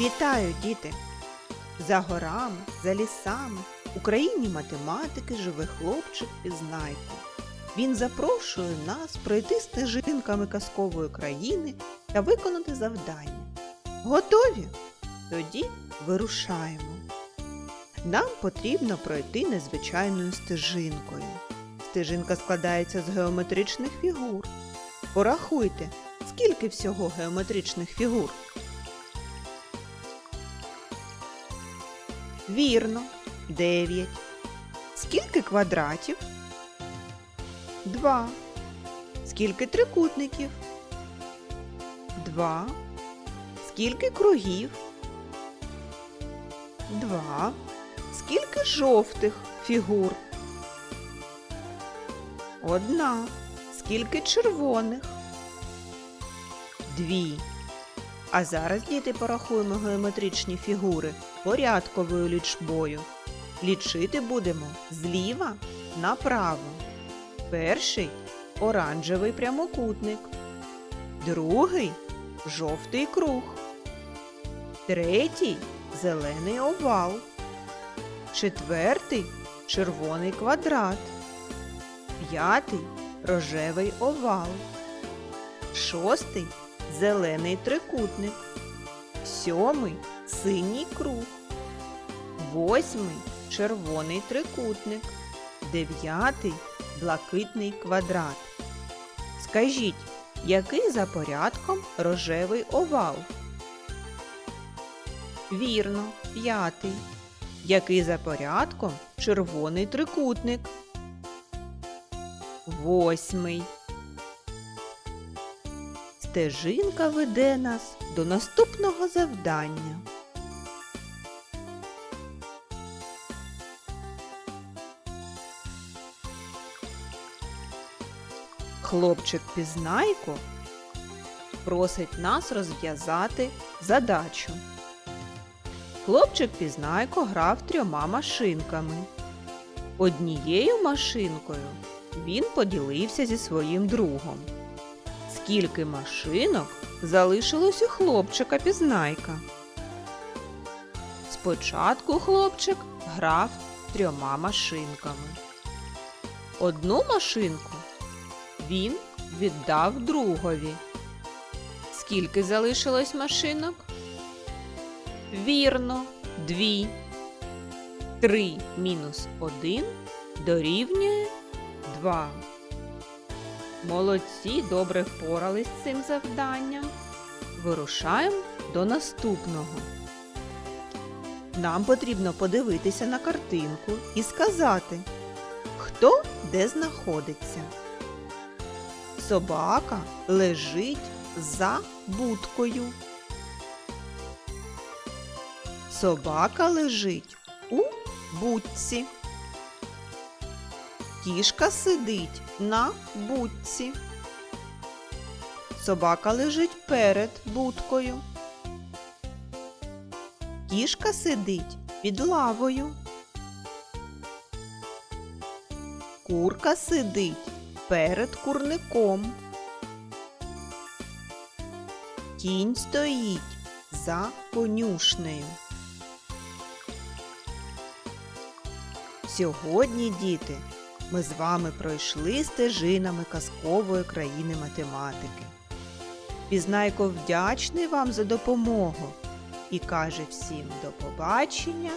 Вітаю, діти! За горами, за лісами Україні математики живе хлопчик Пізнайко. Він запрошує нас пройти стежинками казкової країни та виконати завдання. Готові? Тоді вирушаємо. Нам потрібно пройти незвичайною стежинкою. Стежинка складається з геометричних фігур. Порахуйте, скільки всього геометричних фігур. Вірно, 9. Скільки квадратів? 2. Скільки трикутників? 2. Скільки кругів? 2. Скільки жовтих фігур? Одна. Скільки червоних? Дві. А зараз, діти, порахуємо геометричні фігури порядковою лічбою. Лічити будемо зліва направо. Перший оранжевий прямокутник. Другий жовтий круг. Третій зелений овал. Четвертий червоний квадрат. П'ятий рожевий овал. Шостий зелений трикутник. Сьомий синій круг. Восьмий червоний трикутник. Дев'ятий блакитний квадрат. Скажіть, який за порядком рожевий овал? Вірно, п'ятий. Який за порядком червоний трикутник? Восьмий. Стежинка веде нас до наступного завдання. Хлопчик Пізнайко просить нас розв'язати задачу. Хлопчик Пізнайко грав трьома машинками. Однією машинкою він поділився зі своїм другом. Скільки машинок залишилось у хлопчика Пізнайка? Спочатку хлопчик грав трьома машинками. Одну машинку він віддав другові. Скільки залишилось машинок? Вірно, дві. Три мінус один дорівнює два. Молодці добре впорались з цим завданням. Вирушаємо до наступного. Нам потрібно подивитися на картинку і сказати, хто де знаходиться. Собака лежить за будкою. Собака лежить у будці. Кішка сидить на будці. Собака лежить перед будкою. Кішка сидить під лавою. Курка сидить перед курником. Кінь стоїть за конюшнею. Сьогодні, діти, ми з вами пройшли стежинами казкової країни математики. Пізнайко вдячний вам за допомогу і каже всім до побачення,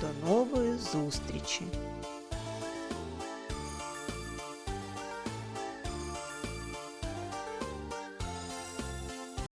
до нової зустрічі!